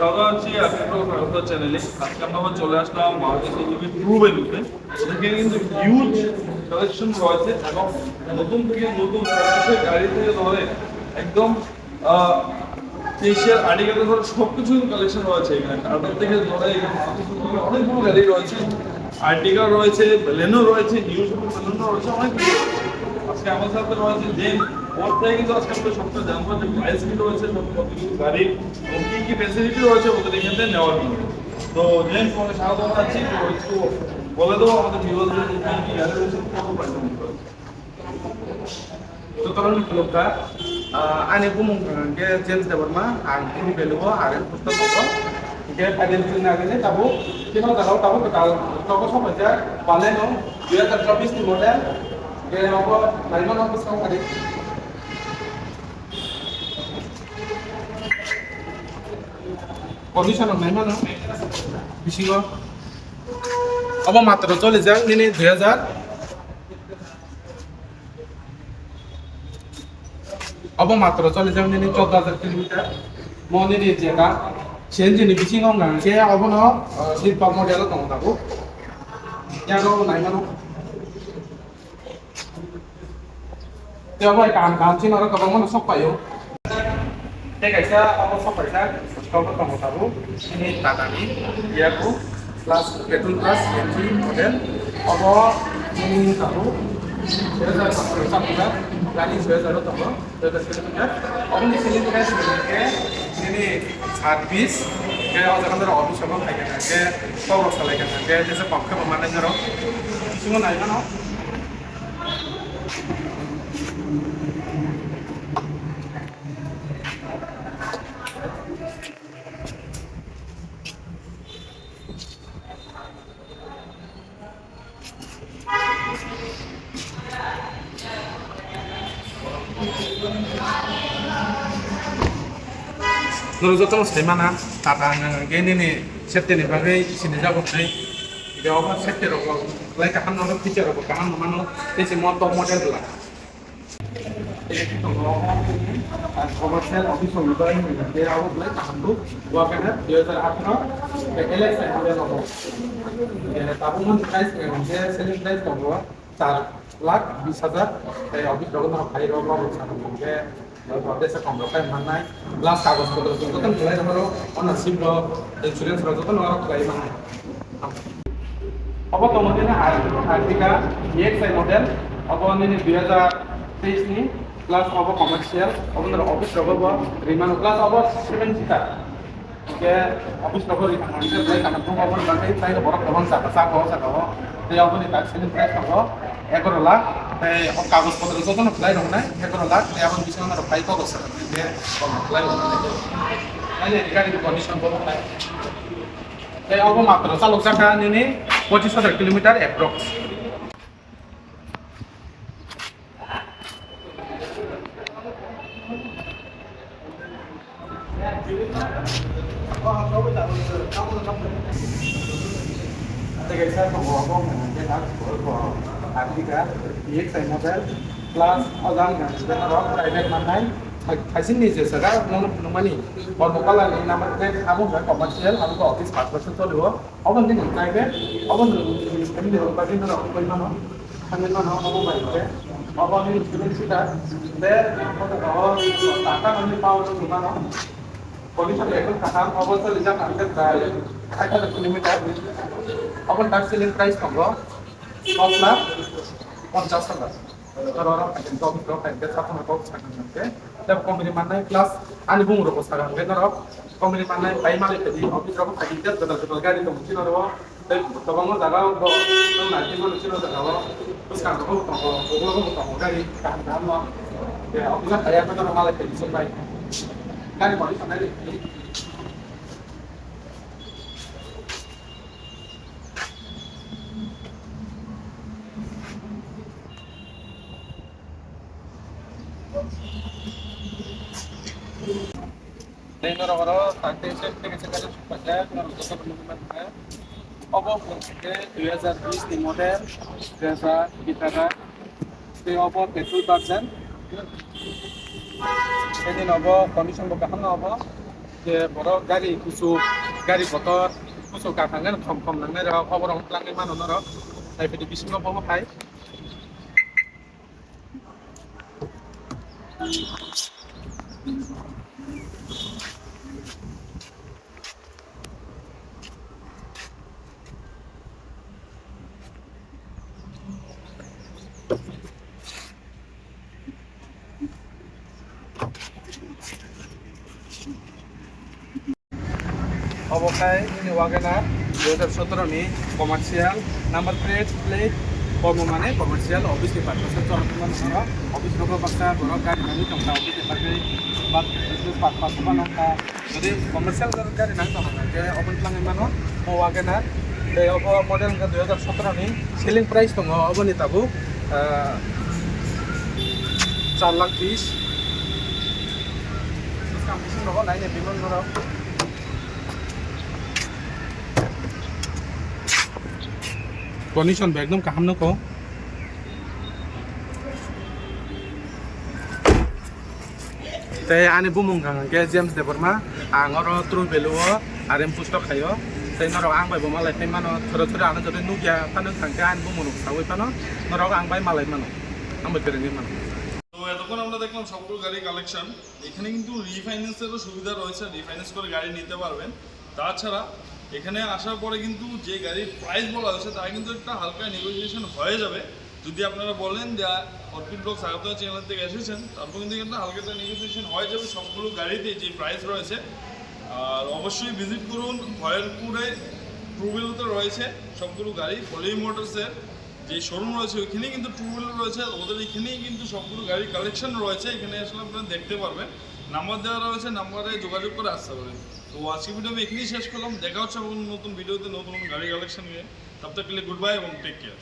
স্বাগত আছি আপনাদের চ্যানেলে আজকে আমরা চলে আসলাম মারুতি সুজুকি ট্রু ভ্যালুতে সেখানে কিন্তু হিউজ কালেকশন রয়েছে এবং নতুন থেকে নতুন গাড়ি থেকে ধরে একদম এশিয়ার আর্টিকেল ধরে সব কিছু কালেকশন রয়েছে এখানে। টাটার থেকে ধরে অনেকগুলো গাড়ি রয়েছে। আর্টিকা রয়েছে বেলেনো রয়েছে হিউজ বেলেনো রয়েছে, অনেক কিছু রয়েছে। আজকে আমার সাথে রয়েছে জেন ওর থেকে কিন্তু আজকে আমরা সবটা জানবো যে প্রাইস কি রয়েছে সব কতগুলো গাড়ি এবং কি কি ফেসিলিটি রয়েছে ওদের এখান থেকে নেওয়ার জন্য তো জেন তোমাকে স্বাগত জানাচ্ছি তো একটু বলে দেবো আমাদের ভিউয়ারদের কি কি গাড়ি রয়েছে কত প্রাইস রয়েছে Tutulan keluarga, ane bumung ke James Dewarma, ang ini beluo, are pusta toko. Ke padel tin na gane tabu, kino tahu tabu ketal toko सब aja, पाले नो 2024 की मॉडल, هو مريمان هو بس هو عليك কন্ডিশনার মেহমান বেশি অব মাত্র চলে যান নিনে দুই হাজার অব মাত্র চলে যান নিনে চোদ্দ হাজার কিলোমিটার মনে নিয়ে যেটা সেঞ্জিনি বেশি কম গান সে অব ন শিল্প মডেল কম থাকো ইয়ারও নাইমান হোক त्यो अब काम काम चाहिँ नर कब मन सब पायो त्यही कैसा अब सब पैसा कब तमाउँदाको नि टाटानी याको plus petrol plus NG model अब निहरू Lagi saya taruh toko, saya kilometer. Om di sini kita sebenarnya ini servis, kayak orang kan orang bisa mau kayak kayak toko salah kayak kayak jadi pakai pemanen jero. Semua naik kan? 너는 저쪽 세마나 따다는 게 니네 세때니 바게 신이 잡고 돼. 이게 어머 세때로 like 한 놈은 피처로 그 한 놈은 대신 뭐또 모델들. Commercial office অনুদান এর আউট লাইক হামদু ওয়াকানা 2018 LX model হব তারপর মন price যে সেলিং প্রাইস কত 4 লাখ 20 হাজার অফিস লগন ভাই mana belas kagus foto itu kan mulai nomor ono sim lo insurance lo kan orang mulai mana apa kemudian Artika EXI model apa ini 2023 ini plus apa komersial apa dari office logo Rimano plus apa 7 seater Oke, office logo Rimano itu mulai karena tuh apa nanti saya ke borok teman saya kesal kau saya kau dia apa nih taksi price kau এগারো লাখ কাগজপত্র যত ply রং নাই এগারো লাখ এখন বিছানা ply কত sir ply গাড়ির condition বলো নাই এই অব মাত্র চালক क्लास अजान मोननाय खायसेनि जेसेरा नंमानि बरमका लागै नामाथे आबो कमार्शियल आबो अफिस पास पास चलिब अबन दिन नायबे अबन फेमिलि हरबादि न परिमाण थांगोन मान अबो बायबे अबनि स्टुडेन्ट सिटा बे टाटा मानि पावर नुमान চলিব অবন দিন প্রাইভেট অবন এমনি বাকি ধর পরিমাণ সামনে মান হব পাইছে অবন স্টুডেন্ট সেটা দে টাকা মানে পাওয়ার বিমান কন্ডিশন এখন টাকা অবস্থা লিজা কালকে প্রায় ষাট হাজার কিলোমিটার অবন তার সেলিং প্রাইস কম পাঁচ লাখ পঞ্চাশ হাজার orang akan kau kau kan dia satu nak kau sangat nanti dan komedi mana kelas ani bung rokok sekarang kan orang komedi mana bayi malah jadi office rokok tadi dia betul betul การก่อนที่ทำได้เลยレンドラゴロ、探偵シェフ、テケセカルシュパシェフ、ナルトソブルメンテ、オボフォンテ、2020 de model, César, guitarra, de obo de 2000, সেদিন হব condition দেখানো হব যে বড় গাড়ি, কিছু গাড়ি বতর কিছু গাখাঙ্গের খম খম নাঙ্গে রহ খবর হমলাঙ্গে মানুষের তাইপেটি বিসঙ্গ পাবো খাই Thank you. অবকায় ইউনি ওয়াগেনার দু হাজার সতেরো নি কমার্শিয়াল নাম্বার প্লেট প্লেট কর্মমানে কমার্শিয়াল অফিস ডিপার্টমেন্ট। চলমান সহ অফিস নগরবাসা বড় গাড়ি নামি তোমরা অফিস ডিপার্টমেন্ট, বা বিজনেস পাঁচ পাঁচ সমান নাকা। যদি কমার্শিয়াল গাড়ি নাম তোমার যে অফিস লাগে মানো ও ওয়াগেনার মডেল দুই হাজার সতেরো নি সেলিং প্রাইস দङ অবনি তাবু চার লাখ বিশ। ডিসকাউন্ট বেশি রকম নাই ani bumung kang ke James de Burma ang oro true value o arem pusto khayo tei norok ang bai bo malai tei mano thoro thoro ana jodi nugia panu thangke ani bumung sawi pano norok ang bai malai mano ang bai kerengi mano তো এতক্ষণ আমরা দেখলাম সবগুলো গাড়ি collection এখানে কিন্তু রিফাইন্যান্সেরও সুবিধা রয়েছে রিফাইন্যান্স করে গাড়ি নিতে পারবেন তাছাড়া এখানে আসার পরে কিন্তু যে গাড়ির প্রাইস বলা হয়েছে তা কিন্তু একটা হালকা নেগোসিয়েশন হয়ে যাবে। যদি আপনারা বলেন যে অর্পিড ব্লক স্বাগত চ্যানেল থেকে এসেছেন, তারপর কিন্তু একটা হালকা নেগোসিয়েশন হয়ে যাবে সবগুলো গাড়িতে যে প্রাইস রয়েছে। আর অবশ্যই ভিজিট করুন, ভয়েরপুরে ট্রুভিলতে রয়েছে সবগুলো গাড়ি পলি মোটরসের যে শোরুম রয়েছে, ওইখানেই কিন্তু টু হুইলার রয়েছে। ওদের এখানেই কিন্তু সবগুলো গাড়ির কালেকশন রয়েছে। এখানে আসলে আপনারা দেখতে পারবেন। নাম্বার দেওয়া রয়েছে নাম্বারে যোগাযোগ করে আসতে পারেন। আজকে ভিডিও আমি এখানেই শেষ করলাম। দেখা হচ্ছে এবং নতুন ভিডিওতে, নতুন নতুন গাড়ি কালেকশন নিয়ে। তব তক গুড বাই এবং টেক কেয়ার